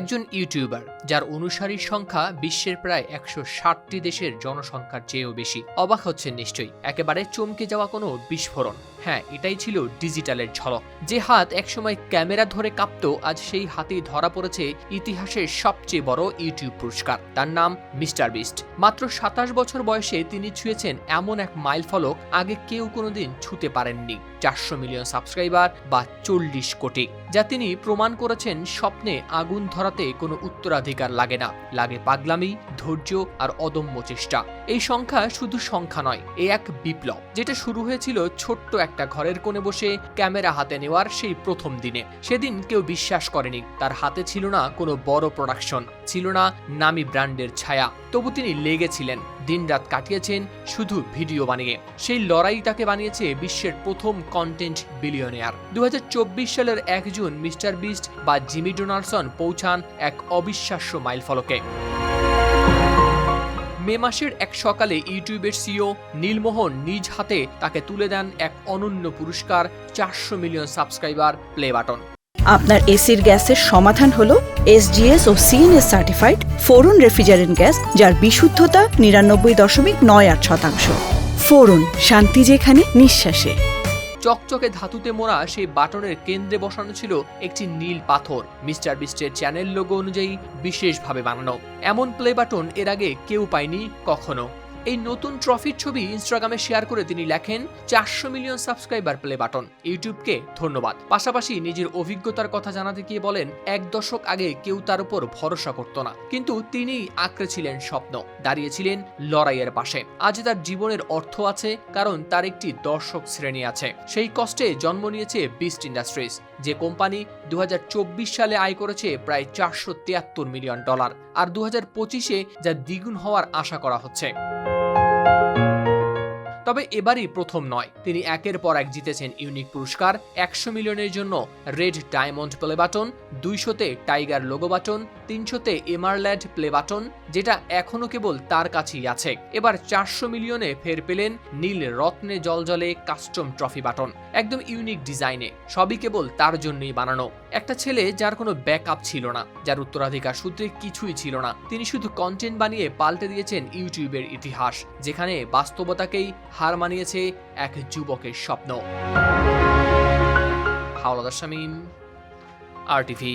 একজন ইউটিউবার, যার অনুসারীর সংখ্যা বিশ্বের প্রায় একশো ষাটটি দেশের জনসংখ্যার চেয়েও বেশি। অবাক হচ্ছেন নিশ্চয়ই। একেবারে চমকে যাওয়া কোনো বিস্ফোরণ। হ্যাঁ এটাই ছিল ডিজিটালের ঝলক। যে হাত একসময় ক্যামেরা ধরে কাঁপত, আজ সেই হাতেই ধরা পড়েছে ইতিহাসের সবচেয়ে বড় ইউটিউব পুরস্কার। তার নাম মিস্টার বিস্ট। মাত্র সাতাশ বছর বয়সে তিনি ছুঁয়েছেন এমন এক মাইল ফলক, আগে কেউ কোনোদিন ছুতে পারেননি। চারশো মিলিয়ন সাবস্ক্রাইবার বা চল্লিশ কোটি, যা তিনি প্রমাণ করেছেন স্বপ্নে আগুন ধরাতে কোনো উত্তরাধিকার লাগে না। লাগে পাগলামি, ধৈর্য আর অদম্য চেষ্টা। এই সংখ্যা শুধু সংখ্যা নয়, এ এক বিপ্লব, যেটা শুরু হয়েছিল ছোট্ট একটা ঘরের কোণে বসে ক্যামেরা হাতে নেওয়ার সেই প্রথম দিনে। সেদিন কেউ বিশ্বাস করেনি, তার হাতে ছিল না কোনো বড় প্রোডাকশন ছিল না নামি ব্র্যান্ডের ছায়া। তবু তিনি লেগেছিলেন, দিনরাত কাটিয়েছেন শুধু ভিডিও বানিয়ে। সেই লড়াই তাকে বানিয়েছে বিশ্বের প্রথম কন্টেন্ট বিলিয়নিয়ার দু সালের এক জুন মিস্টার বিস্ট বা জিমি ডোনাল্ডসন পৌঁছান এক অবিশ্বাস্য মাইলফলকে। মে মাসের এক সকালে ইউটিউবের সিও নীলমোহন নিজ হাতে তাকে তুলে দেন এক অনন্য পুরস্কার, চারশো মিলিয়ন সাবস্ক্রাইবার প্লে বাটন। আপনার এসির গ্যাসের সমাধান হলো এসজিএস ও CNS certified freon refrigerant gas, যার বিশুদ্ধতা নিরানব্বই দশমিক নয় আট শতাংশ। ফোরুন, শান্তি যেখানে, নিঃশ্বাসে। চকচকে ধাতুতে মোড়া সেই বাটনের কেন্দ্রে বসানো ছিল একটি নীল পাথর। মিস্টার বিস্টের চ্যানেল লোগো অনুযায়ী বিশেষভাবে বানানো। এমন প্লে বাটন এর আগে কেউ পায়নি কখনো। এই নতুন ট্রফির ছবি ইনস্টাগ্রামে শেয়ার করে তিনি লেখেন, চারশো মিলিয়ন সাবস্ক্রাইবার প্লে বাটন ইউটিউবকে ধন্যবাদ। পাশাপাশি নিজের অভিজ্ঞতার কথা জানাতে গিয়ে বলেন, এক দশক আগে কেউ তার উপর ভরসা করত না। কিন্তু তিনি আঁকড়েছিলেন স্বপ্ন, দাঁড়িয়েছিলেন লড়াইয়ের পাশে। আজ তার জীবনের অর্থ আছে, কারণ তার একটি দর্শক শ্রেণি আছে। সেই কষ্টে জন্ম নিয়েছে বিস্ট ইন্ডাস্ট্রিজ যে কোম্পানি দুহাজার চব্বিশ সালে আয় করেছে প্রায় চারশো তিয়াত্তর মিলিয়ন ডলার, আর দু হাজার যা দ্বিগুণ হওয়ার আশা করা হচ্ছে। তবে এবারই প্রথম নয়। তিনি একের পর এক জিতেছেন ইউনিক পুরস্কার, একশো মিলিয়নের জন্য রেড ডায়মন্ড প্লে বাটন, দুইশোতে টাইগার লোগো বাটন, তিনশোতে এমারল্যান্ড প্লে বাটন, যেটা এখনও কেবল তার কাছেই আছে। এবার চারশো মিলিয়নে ফের পেলেন নীল রত্নে জলজলে কাস্টম ট্রফি বাটন। একদম ইউনিক ডিজাইনে, সবই কেবল তার জন্যই বানানো। একটা ছেলে যার কোনো ব্যাকআপ ছিল না, যার উত্তরাধিকার সূত্রে কিছুই ছিল না। তিনি শুধু কন্টেন্ট বানিয়ে পাল্টে দিয়েছেন ইউটিউবের ইতিহাস, যেখানে বাস্তবতাকেই হার মানিয়েছে এক যুবকের স্বপ্ন। হাওলাদার শামীম আর টিভি